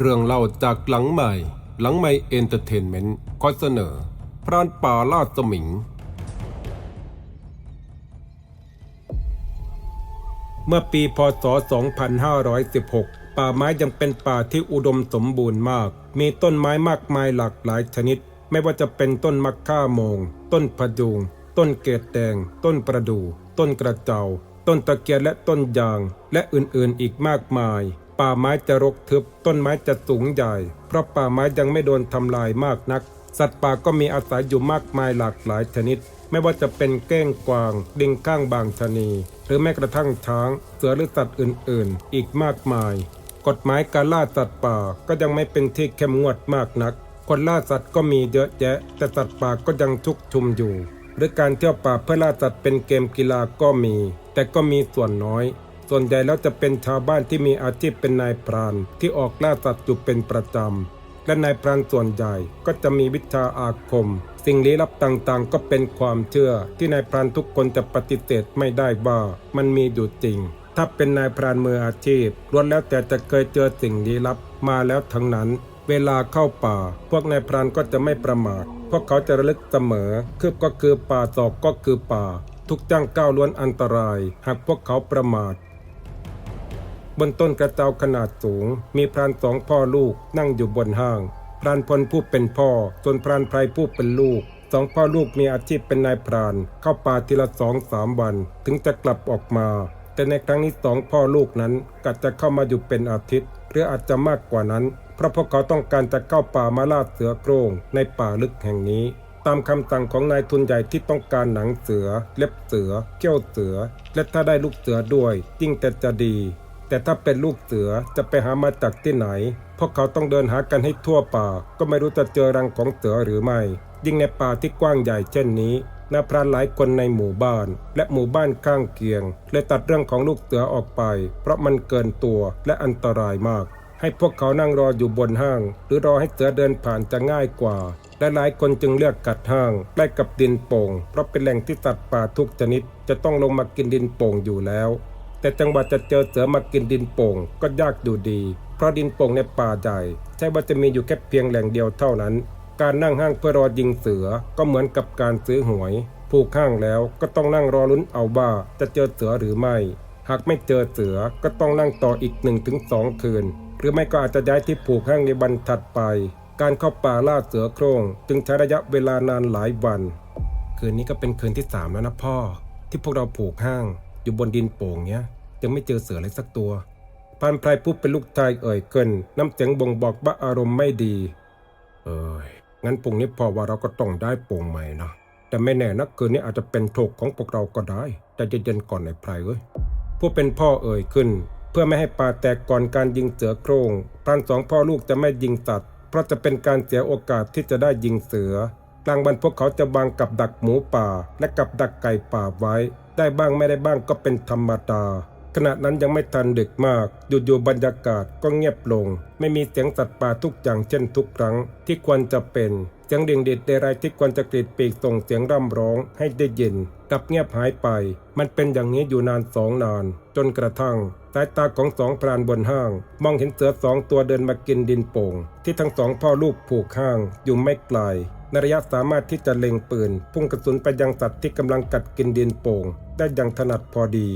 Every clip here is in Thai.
เรื่องเล่าจากหลังใหม่ หลังใหม่เอนเตอร์เทนเมนต์ขอเสนอ พรานป่าล่าสมิง เมื่อปีพศ 2516 ป่าไม้ยังเป็นป่าที่อุดมสมบูรณ์มาก มีต้นไม้มากมายหลากหลายชนิด ไม่ว่าจะเป็นต้นมะข่าโมง ต้นพะยูง ต้นเกตแดง ต้นประดู่ ต้นกระเจ้าต้นตะเกียนและต้นยาง และอื่นๆอีกมากมาย ป่าไม้จะรกทึบต้นไม้จะสูงใหญ่ เพราะป่าไม้ยังไม่โดนทำลายมากนัก สัตว์ป่าก็มีอาศัยอยู่มากมายหลากหลายชนิด ไม่ว่าจะเป็นเก้งกวาง ดิงก้างบางชนี หรือแม้กระทั่งช้าง เสือหรือสัตว์อื่น ๆ อีกมากมาย กฎหมายการล่าสัตว์ป่าก็ยังไม่เป็นที่เข้มงวดมากนัก คนล่าสัตว์ก็มีเยอะแยะ แต่สัตว์ป่าก็ยังชุกชุมอยู่ หรือการเที่ยวป่าเพื่อล่าสัตว์เป็นเกมกีฬาก็มี แต่ก็มีส่วนน้อย ส่วนใหญ่แล้วจะเป็นชาวบ้านที่มีอาชีพเป็นนายพราน ที่ออกล่าสัตว์อยู่เป็นประจำ และนายพรานส่วนใหญ่ก็จะมีวิชาอาคม สิ่งลี้ลับต่างๆ ก็เป็นความเชื่อ ที่นายพรานทุกคนจะปฏิเสธไม่ได้ว่ามันมีอยู่จริง ถ้าเป็นนายพรานมืออาชีพล้วนแล้วแต่จะเคยเจอสิ่งลี้ลับมาแล้วทั้งนั้น เวลาเข้าป่า พวกนายพรานก็จะไม่ประมาทเพราะเขาจะระลึกเสมอ คืบก็คือป่าศอกก็คือป่า ทุกจ้างก้าวล้วนอันตราย หากพวกเขาประมาท บนต้นกระเจ้าขนาดสูง มีพรานสองพ่อลูกนั่งอยู่บนห้าง พรานพลผู้เป็นพ่อส่วนพรานไพรผู้เป็นลูกสองพ่อลูกมีอาชีพเป็นนายพราน เข้าป่าทีละสองสามวัน ถึงจะกลับออกมา แต่ในครั้งนี้สองพ่อลูกนั้นกัดจะเข้ามาอยู่เป็นอาทิตย์ หรืออาจจะมากกว่านั้น เพราะพวกเขาต้องการจะเข้าป่ามาล่าเสือโครงในป่าลึกแห่งนี้ ตามคำสั่งของนายทุนใหญ่ที่ต้องการหนังเสือ เล็บเสือเขี้ยวเสือ และถ้าได้ลูกเสือด้วยยิ่งแต่จะดี แต่ถ้าเป็นลูกเสือจะไปหามาจากที่ไหนเพราะเขาต้องเดินหากันให้ทั่วป่า ก็ไม่รู้จะเจอรังของเสือหรือไม่ ยิ่งในป่าที่กว้างใหญ่เช่นนี้นาพรานหลายคนในหมู่บ้าน และหมู่บ้านข้างเคียงเลยตัดเรื่องของลูกเสือออกไป เพราะมันเกินตัวและอันตรายมาก ให้พวกเขานั่งรออยู่บนห้าง หรือรอให้เสือเดินผ่านจะง่ายกว่าและหลายคนจึงเลือกกัดห้างใกล้กับดินโป่งเพราะเป็นแหล่งที่สัตว์ป่าทุกชนิด จะต้องลงมากินดินโป่งอยู่แล้ว แต่จังหวะจะเจอเสือมากินดินโป่งก็ยากอยู่ดี เพราะดินโป่งในป่าใหญ่ใช่ว่าจะมีอยู่แค่เพียงแหล่งเดียวเท่านั้น การนั่งห้างเพื่อรอยิงเสือก็เหมือนกับการซื้อหวย ผูกห้างแล้วก็ต้องนั่งรอลุ้นเอาว่าจะเจอเสือหรือไม่ หากไม่เจอเสือก็ต้องนั่งต่ออีก1นถึงสคืน หรือไม่ก็อาจจะย้ายที่ผูกห้างในวันถัดไป การเข้าป่าล่าเสือโคร่งจึงใช้ระยะเวลานานหลายวันคืนนี้ก็เป็นคืนที่สามแล้วนะพ่อ ที่พวกเราผูกห้างอยู่บนดินโป่งเนี้ย ยังไม่เจอเสือเลยสักตัวพันไพรปุ๊บเป็นลูกชายเอ่ยเกินน้ำเสียงบ่งบอกว่าอารมณ์ไม่ดี เอ้ยงั้นปุ่งนี้พอว่าเราก็ต้องได้โป่งใหม่นะแต่ไม่แน่นะคืนนี้อาจจะเป็นโชคของพวกเราก็ได้แต่เย็นๆก่อนไอ้ไพรเอ้ยผู้เป็นพ่อเอ่ยขึ้น เพื่อไม่ให้ป่าแตกก่อนการยิงเสือโครงพรานสองพ่อลูกจะไม่ยิงสัตว์เพราะจะเป็นการเสียโอกาสที่จะได้ยิงเสือกลางวันพวกเขาจะวางกับดักหมูป่า และกับดักไก่ป่าไว้ ได้บ้างไม่ได้บ้างก็เป็นธรรมดา ขณะนั้นยังไม่ทันดึกมากอยู่ๆบรรยากาศก็เงียบลง ไม่มีเสียงสัตว์ป่าทุกอย่างเช่นทุกครั้งที่ควรจะเป็นเสียงเดิ่งเด็ดเดไรที่ควรจะกรีดปีกส่งเสียงร่ำร้องให้ได้ยินกลับเงียบหายไป มันเป็นอย่างนี้อยู่นานสองนาน จนกระทั่งสายตาของสองพรานบนห้าง มองเห็นเสือสองตัวเดินมากินดินโป่ง ที่ทั้งสองพ่อลูกผูกห้างอยู่ไม่ไกลในระยะสามารถที่จะเล็งปืน พุ่งกระสุนไปยังสัตว์ที่กำลังกัดกินดินโป่ง ได้อย่างถนัดพอดี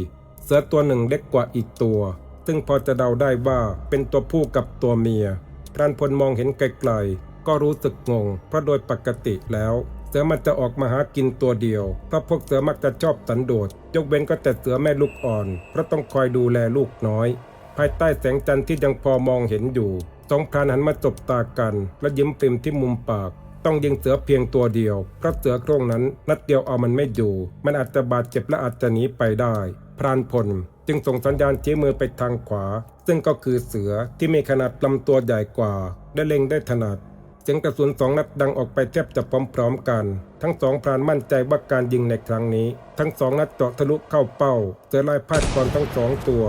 สือตัวหนึ่งเล็กกว่าอีกตัว ซึ่งพอจะเดาได้ว่าเป็นตัวผู้กับตัวเมีย พรานพลมองเห็นไกลๆ ก็รู้สึกงง เพราะโดยปกติแล้ว เสือมันจะออกมาหากินตัวเดียว เพราะพวกเสือมักจะชอบสันโดษ ยกเว้นก็แต่เสือแม่ลูกอ่อน เพราะต้องคอยดูแลลูกน้อย ภายใต้แสงจันทร์ที่ยังพอมองเห็นอยู่สองพรานหันมาจบตากัน และยิ้มปริมที่มุมปาก ต้องยิงเสือเพียงตัวเดียว เพราะเสือโคร่งนั้นนัดเดียวเอามันไม่อยู่ มันอาจจะบาดเจ็บและอาจจะหนีไปได้ พรานพลจึงส่งสัญญาณชี้มือไปทางขวา ซึ่งก็คือเสือที่มีขนาดลำตัวใหญ่กว่าและเล็งได้ถนัดเสียงกระสุนสองนัดดังออกไปแทบจะพร้อมๆกัน ทั้งสองพรานมั่นใจว่าการยิงในครั้งนี้ ทั้งสองนัดเจาะทะลุเข้าเป้า เสือลายพาดกรทั้งสองตัว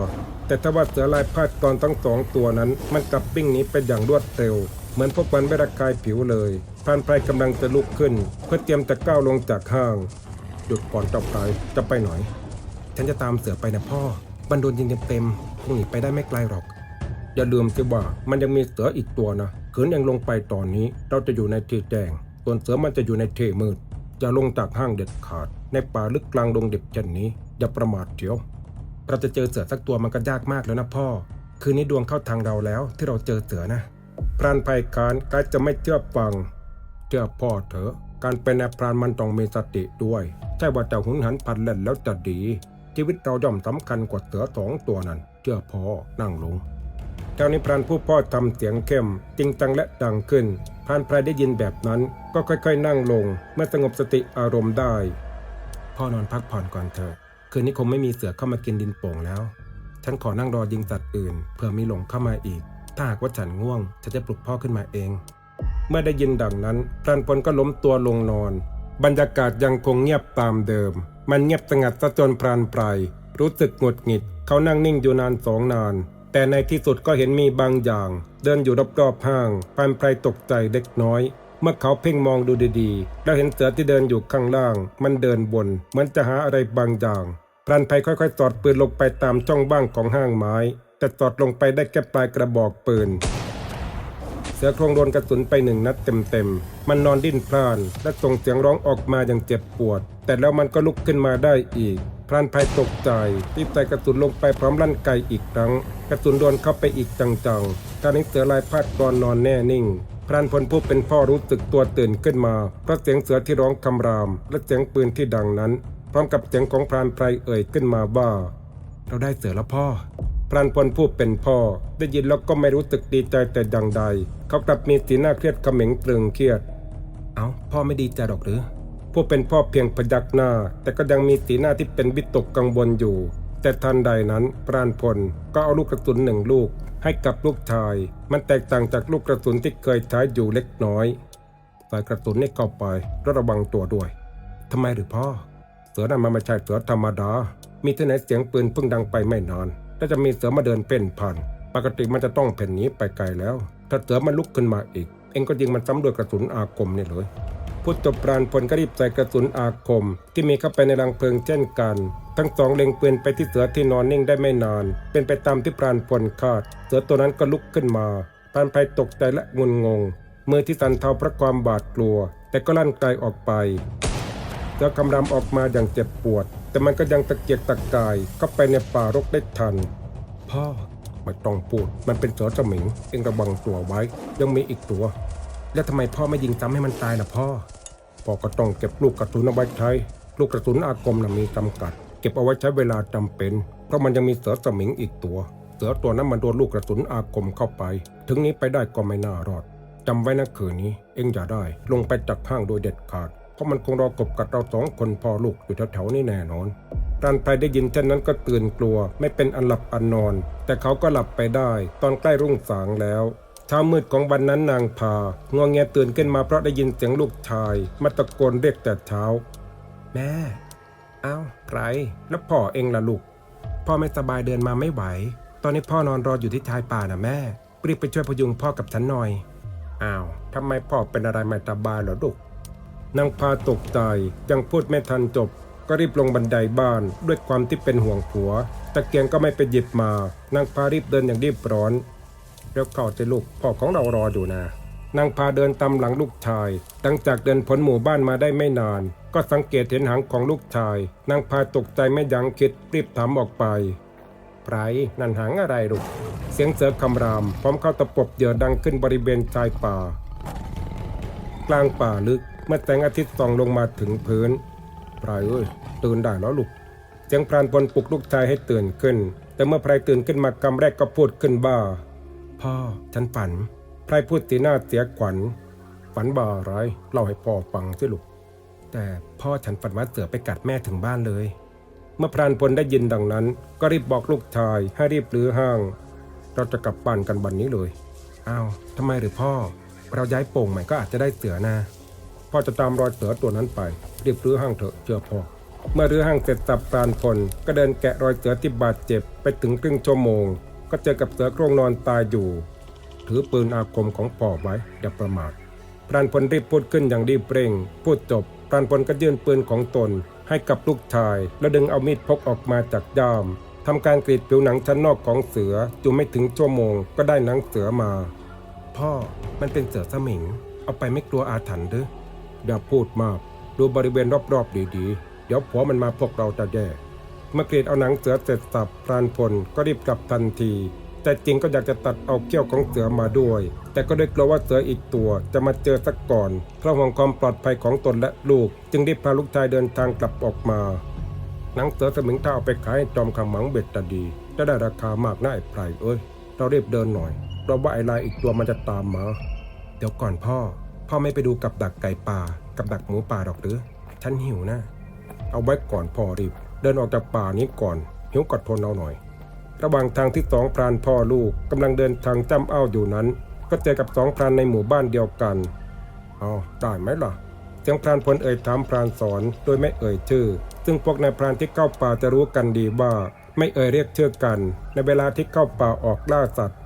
แต่ถ้าว่าเสือลายพาดกรทั้งสองตัวนั้น มันกลับวิ่งหนีไปอย่างรวดเร็ว เหมือนพวกมันไม่ระคายผิวเลยพรานไพรกำลังจะลุกขึ้น เพื่อเตรียมจะก้าวลงจากห้างหยุดก่อนเจ้าไพรจะไปหน่อย ฉันจะตามเสือไปนะพ่อบันโดนยิงเต็มๆคงหนีไปได้ไม่ไกลหรอก อย่าลืมสิว่ามันยังมีเสืออีกตัวนะขืนเองลงไปตอนนี้เราจะอยู่ในที่แจงส่วนเสือมันจะอยู่ในที่มืดอย่าลงจากห้างเด็ดขาด ในป่าลึกกลางดงดิบเช่นนี้ อย่าประมาทเถียว เราจะเจอเสือสักตัวมันก็ยากมากแล้วนะพ่อ คืนนี้ดวงเข้าทางเราแล้วที่เราเจอเสือนะ พรานภัยการกายจะไม่เชื่อฟัง เชื่อพ่อเถอะ การเป็นนายพรานมันต้องมีสติด้วย ใช่ว่าจะหุนหันพันเล่นแล้วจะดี ชีวิตเราย่อมสำคัญกว่าเสือสองตัวนั้น เชื่อพ่อนั่งลงเจ้านิพรานผู้พ่อทำเสียงเข้ม จริงจังและดังขึ้นพรานไพรได้ยินแบบนั้น ก็ค่อยๆ นั่งลง เมื่อสงบสติอารมณ์ได้ พ่อนอนพักผ่อนก่อนเถอะคืนนี้คงไม่มีเสือเข้ามากินดินโป่งแล้ว ฉันขอนั่งรอยิงสัตว์อื่นเผื่อมีหลงเข้ามาอีก ถ้าหากว่าฉันง่วงฉันจะปลุกพ่อขึ้นมาเอง เมื่อได้ยินดังนั้นพรานพลก็ล้มตัวลงนอน บรรยากาศยังคงเงียบตามเดิม มันเงียบสงัดซะจนพรานไพรรู้สึกหงุดหงิด เขานั่งนิ่งอยู่นานสองนาน แต่ในที่สุดก็เห็นมีบางอย่าง เดินอยู่รอบๆห้างพรานไพรตกใจเล็กน้อย เมื่อเขาเพ่งมองดูดีๆ แล้วเห็นเสือที่เดินอยู่ข้างล่าง มันเดินบนเหมือนจะหาอะไรบางอย่างพรานไพรค่อยๆสอดปืนลงไปตามช่องบ้างของห้างไม้ แต่สอดลงไปได้แค่ปลายกระบอกปืน เสือโครงโดนกระสุนไปหนึ่งนัดเต็มๆ มันนอนดิ้นพลาน และส่งเสียงร้องออกมาอย่างเจ็บปวด แต่แล้วมันก็ลุกขึ้นมาได้อีกพรานภัยตกใจรีบใส่กระสุนลงไปพร้อมลั่นไกอีกครั้ง กระสุนโดนเข้าไปอีกจังๆการนี้เสือลายพาดกรอนนอนแน่นิ่งพรานพลผู้เป็นพ่อรู้สึกตัวตื่นขึ้นมาเพราะเสียงเสือที่ร้องคำราม และเสียงปืนที่ดังนั้น พร้อมกับเสียงของพรานไพรเอ่ยขึ้นมาว่า เราได้เสือแล้วพ่อ พรานพลผู้เป็นพ่อ ได้ยินแล้วก็ไม่รู้สึกดีใจแต่ดังใด เขากลับมีสีหน้าเครียดเขม็งตรึงเครียด เอาพ่อไม่ดีใจหรอกหรือ ผู้เป็นพ่อเพียงพยักหน้า แต่ก็ยังมีสีหน้าที่เป็นวิตกกังวลอยู่ แต่ทันใดนั้นพรานพลก็เอาลูกกระสุนหนึ่งลูก ให้กับลูกชาย มันแตกต่างจากลูกกระสุนที่เคยใช้อยู่เล็กน้อยใส่กระสุนนี้เข้าไประวังตัวด้วยทำไมหรือพ่อ เสือนั้นมันไม่ใช่เสือธรรมดา มีที่ไหนเสียงปืนเพิ่งดังไปไม่นาน แล้วจะมีเสือมาเดินเพ่นผ่าน ปกติมันจะต้องเพ่นนี้ไปไกลแล้ว ถ้าเสือมันลุกขึ้นมาอีก เองก็ยิงมันซ้ำด้วยกระสุนอาคมนี่เลยพูดจบปราณพลก็รีบใส่กระสุนอาคม ที่มีเข้าไปในรังเพลิงเช่นกัน ทั้งสองเล็งปืนไปที่เสือที่นอนนิ่งได้ไม่นาน เป็นไปตามที่ปราณพลคาด เสือตัวนั้นก็ลุกขึ้นมาปราณภัยตกใจและงุนงง มือที่สั่นเทาเพราะความบาดกลัว แต่ก็ลั่นไกลออกไปเสือคำรามออกมาอย่างเจ็บปวด แต่มันก็ยังตะเกียกตะกายเข้าไปในป่ารกได้ทัน พ่อไม่ต้องพูด มันเป็นเสือสมิงเองระวังตัวไว้ ยังมีอีกตัว แล้วทำไมพ่อไม่ยิงซ้ำให้มันตายล่ะพ่อ พ่อก็ต้องเก็บลูกกระสุนเอาไว้ใช้ ลูกกระสุนอาคมน่ะมีจำกัด เก็บเอาไว้ใช้เวลาจำเป็น เพราะมันยังมีเสือสมิงอีกตัว เสือตัวนั้นมันโดนลูกกระสุนอาคมเข้าไป ถึงนี้ไปได้ก็ไม่น่ารอดจำไว้นะคืนนี้ เองอย่าได้ ลงไปจากห้างโดยเด็ดขาด ราะมันคงรอกบกัดเราสองคนพ่อลูกอยู่แถวๆนี้แน่นอนรานไพรได้ยินเช่นนั้นก็ตื่นกลัว ไม่เป็นอันหลับอันนอน แต่เขาก็หลับไปได้ ตอนใกล้รุ่งสางแล้วเช้ามืดของวันนั้นนางพางงเงียตื่นขึ้นมาเพราะได้ยินเสียงลูกชาย มาตะโกนเรียกแต่เช้า แม่เอ้าใครแล้วพ่อเองล่ะลูกพ่อไม่สบายเดินมาไม่ไหว ตอนนี้พ่อนอนรออยู่ที่ชายป่านะแม่รีบไปช่วยพยุงพ่อกับฉันหน่อยอ้าวทำไมพ่อเป็นอะไรไม่สบายเหรอลูก นางพาตกใจยังพูดไม่ทันจบ ก็รีบลงบันไดบ้านด้วยความที่เป็นห่วงผัว ตะเกียงก็ไม่ไปหยิบมานางพารีบเดินอย่างรีบร้อนเร็วเข้าจะลูกพ่อของเรารออยู่นะนางพาเดินตามหลังลูกชาย หลังจากเดินพ้นหมู่บ้านมาได้ไม่นาน ก็สังเกตเห็นหางของลูกชาย นางพาตกใจไม่ยั้งคิดรีบถามออกไปไพรนั่นหางอะไรลูก เสียงเสือคำราม พร้อมเข้าตะปบเหยื่อดังขึ้นบริเวณชายป่า กลางป่าลึก มื่อแสงอาทิตย์ส่องลงมาถึงพื้นพรายเอ้ยตื่นได้แล้วลูกเสียงพรานพลปลุกลูกชายให้ตื่นขึ้น แต่เมื่อพรายตื่นขึ้นมากำแรกก็พูดขึ้นบ้าพ่อฉันฝันพรายพูดสีหน้าเสียขวัญ ฝันบ้าอะไรเล่าให้พ่อฟังสิลูกแต่พ่อฉันฝันว่าเสือไปกัดแม่ถึงบ้านเลย เมื่อพรานพลได้ยินดังนั้น ก็รีบบอกลูกชายให้รีบรื้อห้าง เราจะกลับบ้านกันวันนี้เลยอ้าวทำไมหรือพ่อ เราย้ายโป่งใหม่ก็อาจจะได้เสือนะ พ่อจะตามรอยเสือตัวนั้นไป รีบรื้อห้างเถอะเชื่อพ่อเมื่อรื้อห้างเสร็จสับปรานพลก็เดินแกะรอยเสือที่บาดเจ็บไปถึงครึ่งชั่วโมง ก็เจอกับเสือโครงนอนตายอยู่ ถือปืนอาคมของพ่อไว้อย่าประมาทพรานพลรีบพูดขึ้นอย่างรีบเร่ง พูดจบพรานพลก็ยื่นปืนของตน ให้กับลูกชาย แล้วดึงเอามีดพกออกมาจากย่ามทำการกรีดผิวหนังชั้นนอกของเสืออยู่ไม่ถึงชั่วโมงก็ได้หนังเสือมา พ่อมันเป็นเสือสมิง เอาไปไม่กลัวอาถรรพ์หรือ อย่าพูดมาก ดูบริเวณรอบๆดีๆ เดี๋ยวผัวมันมาพวกเราจะแย่เมื่อกรีดเอาหนังเสือเสร็จสับพรานพลก็รีบกลับทันที แต่จริงก็อยากจะตัดเอาเขี้ยวของเสือมาด้วย แต่ก็ด้วยกลัวว่าเสืออีกตัวจะมาเจอสักก่อนเพราะห่วงความปลอดภัยของตนและลูก จึงรีบพาลูกชายเดินทางกลับออกมาหนังเสือสมิงถ้าเอาไปขายจอมขมังเบ็ดจะดี จะได้ราคามากน่าไอ้ไพรเอ้ยเราเรียบเดินหน่อยเพราะว่าไอ้ลายอีกตัวมันจะตามมา เดี๋ยวก่อนพ่อ พ่อไม่ไปดูกับดักไก่ป่า กับดักหมูป่าหรอกหรือ ฉันหิวนะ เอาไว้ก่อนพ่อรีบ เดินออกจากป่านี้ก่อน หิวกดทนเอาหน่อย ระหว่างทางที่สองพรานพ่อลูกกำลังเดินทางจำเอ้าอยู่นั้น ก็เจอกับสองพรานในหมู่บ้านเดียวกันเอาได้ไหมล่ะเสียงพรานพลเอ่ยถามพรานสอนโดยไม่เอ่ยชื่อ ซึ่งพวกนายพรานที่เข้าป่าจะรู้กันดีว่า ไม่เอ่ยเรียกชื่อกัน ในเวลาที่เข้าป่าออกล่าสัตว์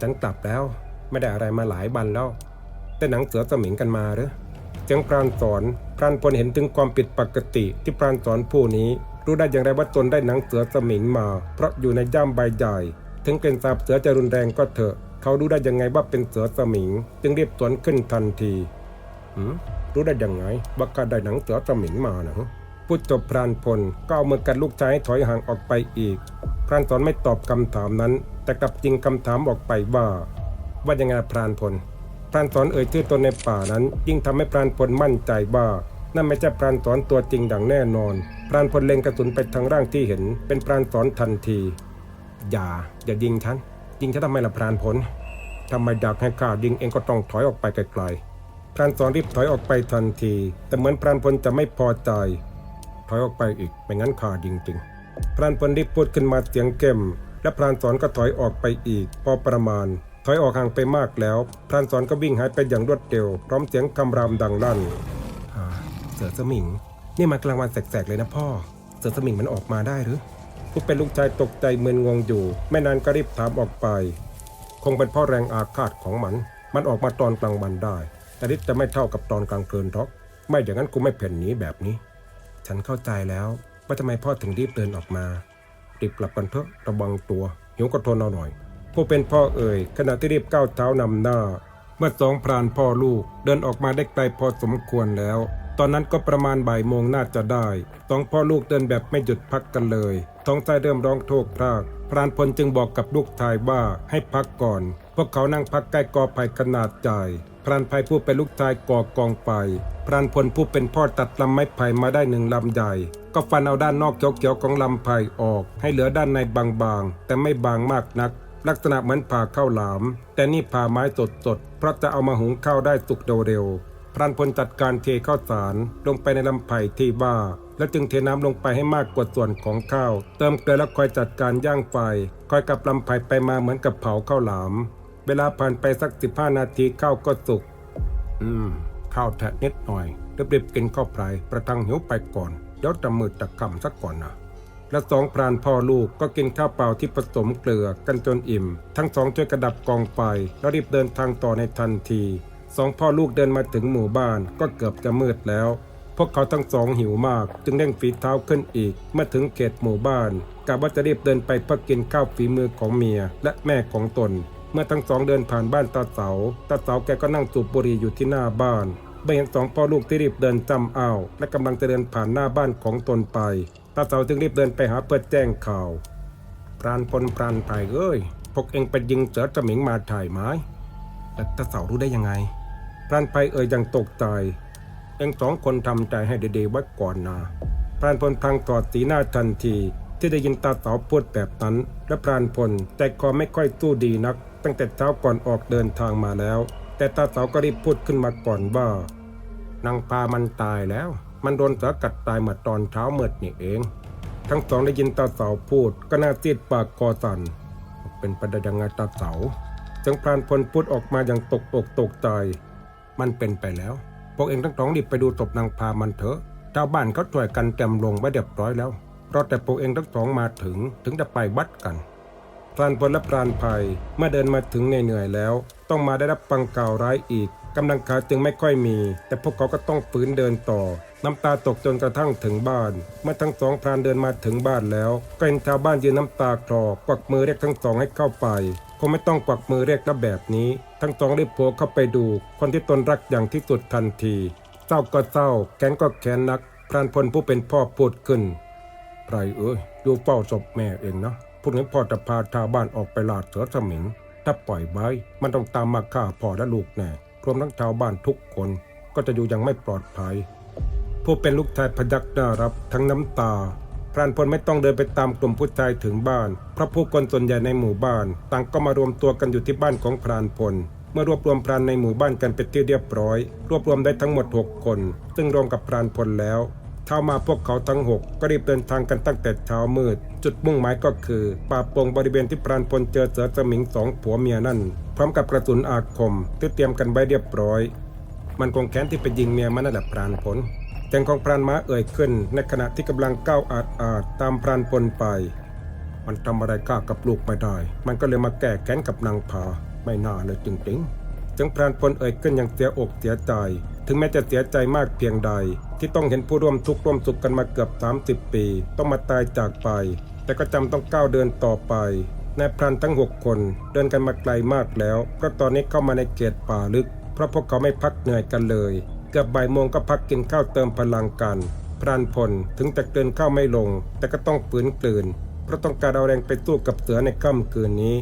ฉันกลับแล้ว ไม่ได้อะไรมาหลายวันแล้ว แต่หนังเสือสมิงกันมาหรือเสียงพรานสอนพรานพลเห็นถึงความผิดปกติที่พรานสอนผู้นี้ รู้ได้อย่างไรว่าตนได้หนังเสือสมิงมา เพราะอยู่ในย่ามใบใหญ่ ถึงเป็นสาบเสือจะรุนแรงก็เถอะ เขารู้ได้ยังไงว่าเป็นเสือสมิง จึงรีบสวนขึ้นทันทีหืมรู้ได้ยังไงว่าข้าได้หนังเสือสมิงมานะพูดจบพรานพลก็เอามือกันลูกชายให้ถอยห่างออกไปอีกพรานสอนไม่ตอบคำถามนั้น แต่กลับจริงคำถามออกไปว่า ว่ายังไงพรานพล พรานสอนเอ่ยชื่อตนในป่านั้น ยิ่งทำให้พรานพลมั่นใจว่านั่นไม่ใช่พรานสอนตัวจริงดังแน่นอน พรานพลเล็งกระสุนไปทางร่างที่เห็น เป็นพรานสอนทันที อย่า อย่ายิงฉัน ยิงฉันทำไมล่ะพรานพลทำไมดักให้ข้ายิงเองก็ต้องถอยออกไปไกลๆ พรานสอนรีบถอยออกไปทันที แต่เหมือนพรานพลจะไม่พอใจ ถอยออกไปอีก ไม่งั้นข้ายิงจริง พรานพลรีบพูดขึ้นมาเสียงเข้มและพรานสอนก็ถอยออกไปอีก พอประมาณ ถอยออกห่างไปมากแล้วพรานสอนก็วิ่งหายไปอย่างรวดเร็ว พร้อมเสียงคำรามดังลั่นอ่าเสือสมิง นี่มันกลางวันแสกๆเลยนะพ่อ เสือสมิงมันออกมาได้หรือผู้เป็นลูกชายตกใจมึนงงอยู่ไม่นานก็รีบถามออกไป คงเป็นเพ่อแรงอาฆาตของมัน มันออกมาตอนกลางวันได้ แต่นี่จะไม่เท่ากับตอนกลางคืนหรอก ไม่อย่างนั้นกูไม่เพ่นหนีแบบนี้ ฉันเข้าใจแล้วว่าทำไมพ่อถึงรีบเดินออกมารีบกลับกันเถอะระวังตัวหิวก็ทนเอาหน่อย ผู้เป็นพ่อเอ่ย ขณะที่รีบก้าวเท้านำหน้า เมื่อสองพรานพ่อลูกเดินออกมาได้ไกลพอสมควรแล้ว ตอนนั้นก็ประมาณบ่ายโมงน่าจะได้สองพ่อลูกเดินแบบไม่หยุดพักกันเลย ท้องใจเริ่มร้องโทกพรากพรานพลจึงบอกกับลูกชายว่าให้พักก่อน พวกเขานั่งพักใกล้กอไผ่ขนาดใหญ่พรานไผ่ผู้เป็นลูกชายก่อกองไฟพรานพลผู้เป็นพ่อตัดลำไม้ไผ่มาได้หนึ่งลำใหญ่ ก็ฟันเอาด้านนอกเขียวๆของลำไผ่ออก ให้เหลือด้านในบางๆ แต่ไม่บางมากนัก ลักษณะเหมือนผ่าข้าวหลาม แต่นี่ผ่าไม้สดๆเพราะจะเอามาหุงข้าวได้สุกเร็วๆพรานพลจัดการเทข้าวสารลงไปในลำไผ่ที่ว่า แล้วจึงเทน้ำลงไปให้มากกว่าส่วนของข้าว เติมเกลือแล้วคอยจัดการย่างไฟ คอยกับลำไผ่ไปมาเหมือนกับเผาข้าวหลาม เวลาผ่านไปสักสิบห้านาทีข้าวก็สุก อืม ข้าวแทะนิดหน่อยรีบๆกินข้าวไพรประทังหิวไปก่อนเดี๋ยวจะมืดจะคำสักก่อนนะ และสองพรานพ่อลูกก็กินข้าวเปล่าที่ผสมเกลือกันจนอิ่ม ทั้งสองช่วยกระดับกองไฟแล้วรีบเดินทางต่อในทันทีสองพ่อลูกเดินมาถึงหมู่บ้านก็เกือบจะมืดแล้ว พวกเขาทั้งสองหิวมาก จึงเร่งฝีเท้าขึ้นอีก เมื่อถึงเขตหมู่บ้านกะว่าจะรีบเดินไปเพื่อกินข้าวฝีมือของเมียและแม่ของตน เมื่อทั้งสองเดินผ่านบ้านตาเสาตาเสาแกก็นั่งสูบบุหรี่อยู่ที่หน้าบ้านเมื่อเห็นสองพ่อลูกที่รีบเดินจำเอาและกำลังจะเดินผ่านหน้าบ้านของตนไป ตาเสาจึงรีบเดินไปหาเพื่อแจ้งข่าวพรานพลพรานไผ่เอ้ยพวกเองไปยิงเสือสมิงมาถ่ายไม้แต่ตาเสารู้ได้ยังไงพรานไผ่เอ่ยยังตกใจเองสองคนทำใจให้เดีๆไว้ก่อนนะพรานพลพลังตอดสีหน้าทันที ที่ได้ยินตาเสาพูดแบบนั้น และพรานพลใจคอไม่ค่อยสู้ดีนัก ตั้งแต่เช้าก่อนออกเดินทางมาแล้ว แต่ตาเสาก็รีบพูดขึ้นมาก่อนว่านางพามันตายแล้ว มันโดนสือกัดตายมื่อตอนเช้ามืดนี่เอง ทั้งสองได้ยินตาเสาพูดก็น่าซีดปากคอสั่นเป็นประเด็นยังไงตาเสาเสียงพรานพลพูดออกมาอย่างตกอกตกใจ มันเป็นไปแล้ว พวกเองทั้งสองรีบไปดูศพนางพามันเถอะชาวบ้านเขาช่วยกันเต็มลงไว้เรียบร้อยแล้วรอแต่พวกเองทั้งสองมาถึงถึงจะไปวัดกันพรานพลและพรานภัยเมื่อเดินมาถึงเหนื่อยๆแล้ว ต้องมาได้รับฟังข่าวร้ายอีก กำลังขาจึงไม่ค่อยมี แต่พวกเขาก็ต้องฝืนเดินต่อ น้ำตาตกจนกระทั่งถึงบ้าน เมื่อทั้งสองพรานเดินมาถึงบ้านแล้ว ก็เห็นชาวบ้านยืนน้ำตาคลอกวักมือเรียกทั้งสองให้เข้าไปคงไม่ต้องกวักมือเรียกแล้วแบบนี้ ทั้งสองรีบโผล่เข้าไปดู คนที่ตนรักอย่างที่สุดทันทีเศร้าก็เศร้าแค้นก็แค้นนัก พรานพลผู้เป็นพ่อพูดขึ้นไรเอ้ยดูเฝ้าศพแม่เองนะพรุ่งนี้พ่อจะพาชาวบ้านออกไปลาดเสือสมิงถ้าปล่อยไว้มันต้องตามมาฆ่าพ่อและลูกแน่ รวมทั้งชาวบ้านทุกคนก็จะอยู่อย่างไม่ปลอดภัย ผู้เป็นลูกชายพยักหน้ารับทั้งน้ำตาพรานพลไม่ต้องเดินไปตามกลุ่มผู้ชายถึงบ้าน เพราะผู้คนส่วนใหญ่ในหมู่บ้าน ต่างก็มารวมตัวกันอยู่ที่บ้านของพรานพล เมื่อรวบรวมพรานในหมู่บ้านกันเป็นที่เรียบร้อย รวบรวมได้ทั้งหมด 6 คน ซึ่งรวมกับพรานพลแล้ว เช้ามาพวกเขาทั้งหกก็รีบเดินทางกันตั้งแต่เช้ามืด จุดมุ่งหมายก็คือ ป่าโปงบริเวณที่พรานพลเจอเสือสมิงสองผัวเมียนั่น พร้อมกับกระสุนอาคมที่เตรียมกันไว้เรียบร้อย มันคงแค้นที่ไปยิงเมียมันนั่นแหละพรานพลเสียงของพรานม้าเอ่ยขึ้น ในขณะที่กำลังก้าวอาดอาดๆตามพรานพลไป มันทำอะไรกล้ากับลูกไม่ได้ มันก็เลยมาแก้แค้นกับนางพาไม่น่าเลยจริงๆ เสียงพรานพลเอ่ยขึ้นอย่างเสียอกเสียใจ ถึงแม้จะเสียใจมากเพียงใด ที่ต้องเห็นผู้ร่วมทุกข์ร่วมสุขกันมาเกือบ 30 ปี ต้องมาตายจากไป แต่ก็จำต้องก้าวเดินต่อไปนายพรานทั้งหกคน เดินกันมาไกลมากแล้ว เพราะตอนนี้เข้ามาในเขตป่าลึก เพราะพวกเขาไม่พักเหนื่อยกันเลย เกือบบ่ายโมงก็พักกินข้าวเติมพลังกัน พรานพลถึงจะเดินข้าวไม่ลง แต่ก็ต้องฝืนกลืนเพราะต้องการเอาแรงไปสู้กับเสือในค่ำคืนนี้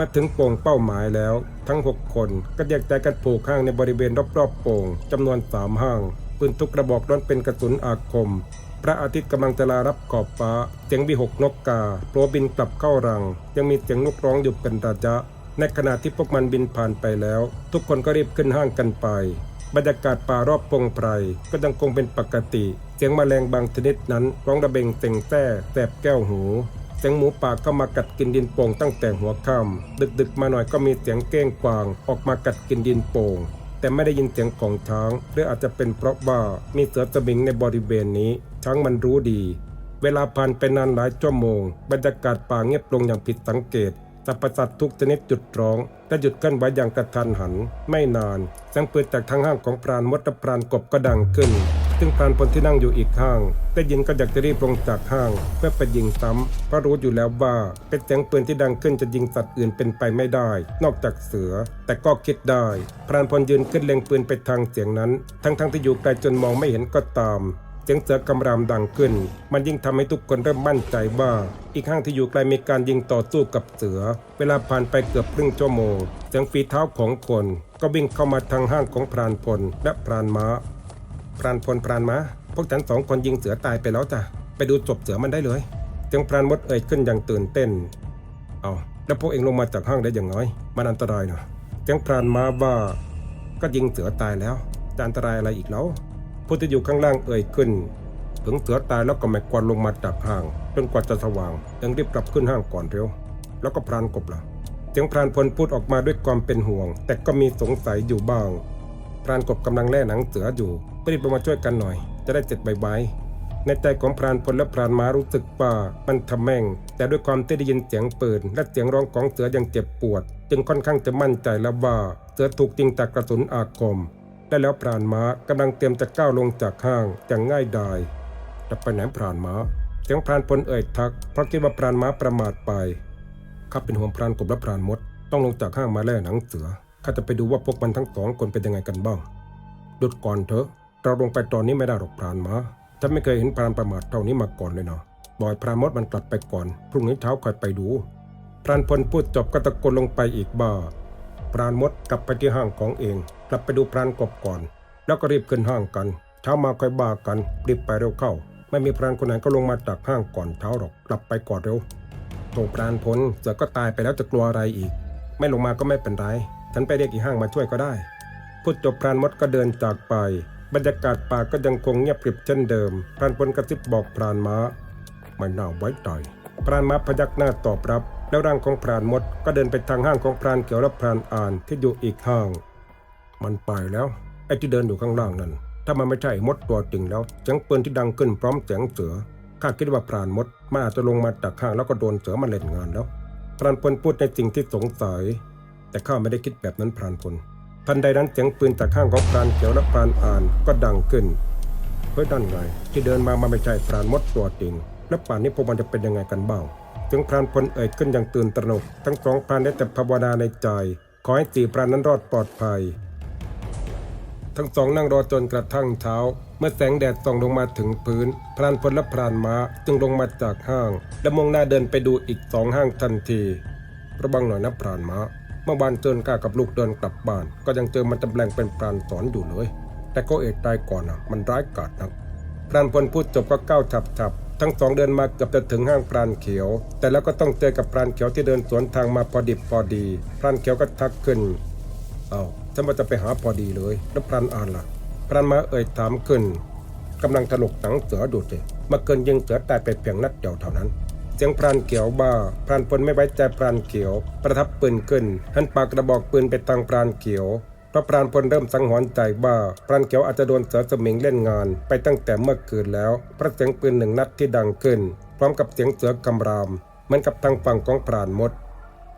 มื่อถึงโป่งเป้าหมายแล้ว ทั้ง 6 คนก็แยกย้ายกันปลูกห้างในบริเวณรอบๆโป่งจำนวนสามห้างปืนทุกกระบอกล้วนเป็นกระสุนอาคม พระอาทิตย์กำลังจะลารับขอบฟ้าเสียงบิหกนกกาโปรบินกลับเข้ารัง ยังมีเสียงนกร้องอยู่เป็นระยะในขณะที่พวกมันบินผ่านไปแล้ว ทุกคนก็รีบขึ้นห้างกันไป บรรยากาศป่ารอบปงไพรก็ยังคงเป็นปกติ เสียงแมลงบางชนิดนั้นร้องระเบงเต็งแต้แสบแก้วหู เสียงหมูป่าเข้ามากัดกินดินโป่งตั้งแต่หัวค่ำดึกๆมาหน่อยก็มีเสียงเก้งกวาง ออกมากัดกินดินโป่งแต่ไม่ได้ยินเสียงของช้าง หรืออาจจะเป็นเพราะว่ามีเสือสมิงในบริเวณนี้ ช้างมันรู้ดี เวลาผ่านไปนานหลายชั่วโมง บรรยากาศป่าเงียบลงอย่างผิดสังเกตสรรพสัตว์ทุกชนิดหยุดร้องและหยุดเคลื่อนไหวอย่างกระทันหัน ไม่นานเสียงปืนจากทางห้างของพรานมดและพรานกบก็ดังขึ้น ซึ่งพรานพลที่นั่งอยู่อีกห้างได้ยินก็อยากจะรีบลงจากห้าง เพื่อไปยิงซ้ำเพราะรู้อยู่แล้วว่าเป็นเสียงปืนที่ดังขึ้นจะยิงสัตว์อื่นเป็นไปไม่ได้ นอกจากเสือ แต่ก็คิดได้พรานพลยืนขึ้นเล็งปืนไปทางเสียงนั้น ทั้งๆที่อยู่ไกลจนมองไม่เห็นก็ตามเสียงเสือกำรามดังขึ้น มันยิ่งทำให้ทุกคนเริ่มมั่นใจว่า อีกห้างที่อยู่ไกลมีการยิงต่อสู้กับเสือ เวลาผ่านไปเกือบครึ่งชั่วโมงเสียงฝีเท้าของคน ก็วิ่งเข้ามาทางห้างของพรานพลและพรานม้า พรานพลพรานมาพวกฉันสองคนยิงเสือตายไปแล้วจ้ะ ไปดูศพเสือมันได้เลยเสียงพรานมดเอ่ยขึ้นอย่างตื่นเต้น เอาแล้วพวกเองลงมาจากห้างได้อย่างไงมันอันตรายนะเสียงพรานมาว่า ก็ยิงเสือตายแล้วจะอันตรายอะไรอีกแล้วผู้ที่อยู่ข้างล่างเอ่ยขึ้น ถึงเสือตายแล้วก็ไม่ควรลงมาจากห้าง จนกว่าจะสว่างยังรีบกลับขึ้นห้างก่อนเร็ว แล้วก็พรานกบล่ะเสียงพรานพลพูดออกมาด้วยความเป็นห่วง แต่ก็มีสงสัยอยู่บ้าง พรานกบกำลังแล่หนังเสืออยู่ รีบลงมาช่วยกันหน่อย จะได้เสร็จใบๆในใจของพรานพลและพรานม้ารู้สึกว่ามันทำแม่ง แต่ด้วยความที่ได้ยินเสียงปืนและเสียงร้องของเสือยังเจ็บปวด จึงค่อนข้างจะมั่นใจแล้วว่าเสือถูกยิงจากกระสุนอาคมได้แล้วพรานม้ากำลังเตรียมจะก้าวลงจากห้างอย่างง่ายดายจะไปไหนพรานม้าเสียงพรานพลเอ่ยทัก เพราะคิดว่าพรานม้าประมาทไปข้าเป็นห่วงพรานกบและพรานมด ต้องลงจากห้างมาแล่หนังเสือข้าจะไปดูว่าพวกมันทั้งสองคนเป็นยังไงกันบ้างหยุดก่อนเถอะ เราลงไปตอนนี้ไม่ได้หรอกพรานม้าฉันไม่เคยเห็นพรานประมาทเท่านี้มาก่อนเลยเนาะบอยพรานมดมันกลับไปก่อน พรุ่งนี้เช้าค่อยไปดู พรานพลพูดจบก็ตะโกนลงไปอีกบ้าพรานมดกลับไปที่ห้างของเอง กลับไปดูพรานกบก่อน แล้วก็รีบขึ้นห้างกัน เช้ามาค่อยบ้ากันรีบไปเร็วเข้า ไม่มีพรานคนไหนก็ลงมาจากห้างก่อนเช้าหรอกกลับไปก่อนเร็วโถพรานพลเสือก็ตายไปแล้วจะกลัวอะไรอีก ไม่ลงมาก็ไม่เป็นไรฉันไปเรียกอีห้างมาช่วยก็ได้พูดจบพรานมดก็เดินจากไป บรรยากาศป่าก็ยังคงเงียบกริบเช่นเดิมพรานพลกระซิบบอกพรานม้าไม่น่าไว้ใจพรานม้าพยักหน้าตอบรับ แล้วร่างของพรานมดก็เดินไปทางห้างของพรานเขียวและพรานอ่านที่อยู่อีกห้าง มันไปแล้วไอ้ที่เดินอยู่ข้างล่างนั่นถ้ามันไม่ใช่มดตัวจริงแล้วเสียงปืนที่ดังขึ้นพร้อมเสียงเสือข้าคิดว่าพรานมดมันอาจจะลงมาจากห้างแล้วก็โดนเสือมาเล่นงานแล้วพรานพลพูดในสิ่งที่สงสัย แต่ข้าไม่ได้คิดแบบนั้นพรานพล ทันใดนั้นเสียงปืนจากข้างของพรานเขียวและพรานอ่านก็ดังขึ้นเฮ้ยนั่นไงที่เดินมามันไม่ใช่พรานมดตัวจริง แล้วป่านนี้พวกมันจะเป็นยังไงกันบ้างจึงพรานพลเอ่ยขึ้นอย่างตื่นตระหนก ทั้งสองพรานได้แต่ภาวนาในใจ ขอให้สี่พรานนั้นรอดปลอดภัย ทั้งสองนั่งรอจนกระทั่งเช้า เมื่อแสงแดดส่องลงมาถึงพื้น พรานพลและพรานม้าจึงลงมาจากห้าง และมุ่งหน้าเดินไปดูอีกสองห้างทันที ระวังหน่อยนะพรานม้า มื่อวานเจนกล้ากับลูกเดินกลับบ้าน ก็ยังเจอมันจำแรงเป็นพรานสอนอยู่เลย แต่ก็เอกตายก่อนนะมันร้ายกาจนักพรานพลพูดจบก็ก้าวฉับฉับๆทั้งสองเดินมาเกือบจะถึงห้างพรานเขียว แต่แล้วก็ต้องเจอกับพรานเขียวที่เดินสวนทางมาพอดิบพอดีพรานเขียวก็ทักขึ้น เอาฉันว่าจะไปหาพอดีเลยแล้วพรานอ่านล่ะพรานมาเอ่ยถามขึ้นกำลังถลกหนังเสือดูสิมาเกินยิงเสือตายไปเพียงนัดเดียวเท่านั้น เสียงพรานเขียวบ้าพรานพลไม่ไว้ใจพรานเขียว ประทับปืนขึ้นหันปากกระบอกปืนไปทางพรานเขียวเพราะพรานพลเริ่มสังหรณ์ใจว่าพรานเขียวอาจจะโดนเสือสมิงเล่นงาน ไปตั้งแต่เมื่อคืนแล้วพระเสียงปืนหนึ่งนัดที่ดังขึ้น พร้อมกับเสียงเสือคำราม เหมือนกับทางฝั่งของพรานมด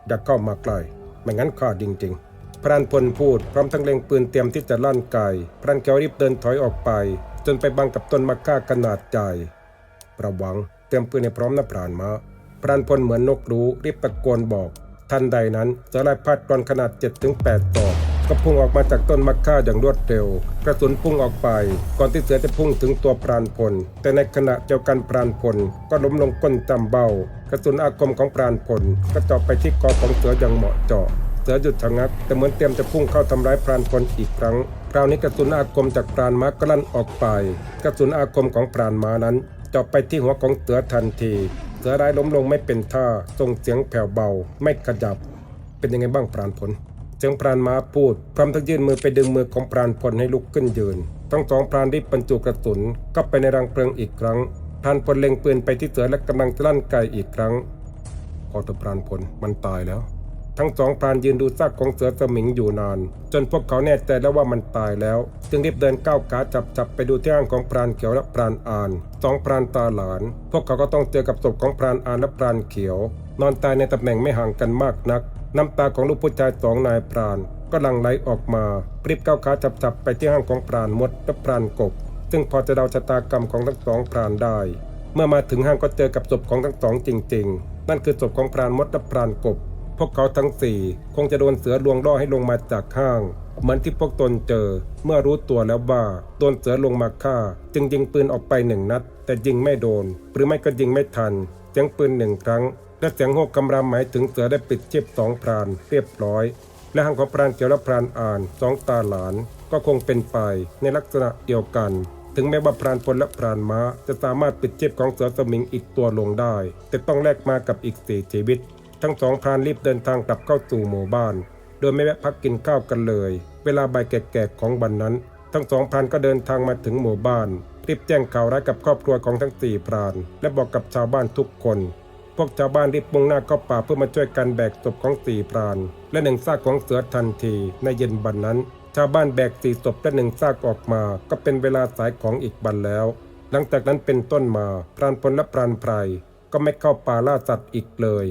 อย่าเข้ามาใกล้ไม่งั้นข้าจริงๆพรานพลพูดพร้อมทั้งเล็งปืนเตรียมที่จะลั่นไกพรานเขียวรีบเดินถอยออกไป จนไปบังกับต้นมะค่าขนาดใหญ่ระวัง เตรียมปืนให้พร้อมนะพรานมาพรานพลเหมือนนกรู้รีบตะโกนบอก ทันใดนั้นเสือลายพาดกรอนขนาด 7-8 ตอกก็พุ่งออกมาจากต้นมะค่าอย่างรวดเร็ว กระสุนพุ่งออกไป ก่อนที่เสือจะพุ่งถึงตัวพรานพล แต่ในขณะเดียวกันพรานพลก็ล้มลงก้นจำเบ้า กระสุนอาคมของพรานพลก็เจาะไปที่คอของเสืออย่างเหมาะเจาะเสือหยุดชะงักแต่เหมือนเตรียมจะพุ่งเข้าทำร้ายพรานพลอีกครั้ง คราวนี้กระสุนอาคมจากพรานม้าก็ลั่นออกไป กระสุนอาคมของพรานม้านั้น เจาะไปที่หัวของเสือทันที เสือร้ายล้มลงไม่เป็นท่าส่งเสียงแผ่วเบา ไม่ขยับ เป็นยังไงบ้างพรานพลเสียงพรานมาพูด พร้อมทั้งยื่นมือไปดึงมือของพรานพลให้ลุกขึ้นยืน ทั้งสองพรานรีบบรรจุกระสุนก็ไปในรังเพลิงอีกครั้ง พรานพลเล็งปืนไปที่เสือและกำลังจะลั่นไกอีกครั้งพอตัวพรานพลมันตายแล้ว ทั้งสองพรานยืนดูซากของเสือสมิงอยู่นาน จนพวกเขาแน่ใจแล้วว่ามันตายแล้ว จึงรีบเดินก้าวขาจับจับไปดูที่ห้างของพรานเขียวและพรานอ่านสองพรานตาหลาน พวกเขาก็ต้องเจอกับศพของพรานอ่านและพรานเขียว นอนตายในตำแหน่งไม่ห่างกันมากนัก น้ำตาของลูกผู้ชายสองนายพราน ก็หลั่งไหลออกมารีบก้าวขาจับจับไปที่ห้างของพรานมดและพรานกบ ซึ่งพอจะเดาชะตากรรมของทั้งสองพรานได้เมื่อมาถึงห้างก็เจอกับศพของทั้งสองจริง ๆ นั่นคือศพของพรานมดและพรานกบ วกเขาทั้งสี่คงจะโดนเสือลวงล่อให้ลงมาจากห้าง เหมือนที่พวกตนเจอ เมื่อรู้ตัวแล้วว่าโดนเสือลงมาฆ่า จึงยิงปืนออกไปหนึ่งนัด แต่ยิงไม่โดน หรือไม่ก็ยิงไม่ทันเสียงปืนหนึ่งครั้ง และเสียงโห่กำรามหมายถึงเสือได้ปิดชีพสองพราน เรียบร้อย และหางของพรานเขียวและพรานอ่านสองตาหลาน ก็คงเป็นไปในลักษณะเดียวกันถึงแม้ว่าพรานพลและพรานม้า จะสามารถปิดเชีพของเสือสมิงอีกตัวลงได้ แต่ต้องแลกมากับอีกสี่ชีวิต ทั้งสองพรานรีบเดินทางกลับเข้าสู่หมู่บ้าน โดยไม่แวะพักกินข้าวกันเลย เวลาบ่ายแก่ๆของวันนั้น ทั้งสองพรานก็เดินทางมาถึงหมู่บ้าน รีบแจ้งข่าวร้ายกับครอบครัวของทั้งสี่พราน และบอกกับชาวบ้านทุกคน พวกชาวบ้านรีบมุ่งหน้าเข้าป่าเพื่อมาช่วยกันแบกศพของสี่พราน และหนึ่งซากของเสือทันทีในเย็นวันนั้น ชาวบ้านแบกสี่ศพและหนึ่งซากออกมา ก็เป็นเวลาสายของอีกวันแล้ว หลังจากนั้นเป็นต้นมาพรานพลและพรานไพรก็ไม่เข้าป่าล่าสัตว์อีกเลย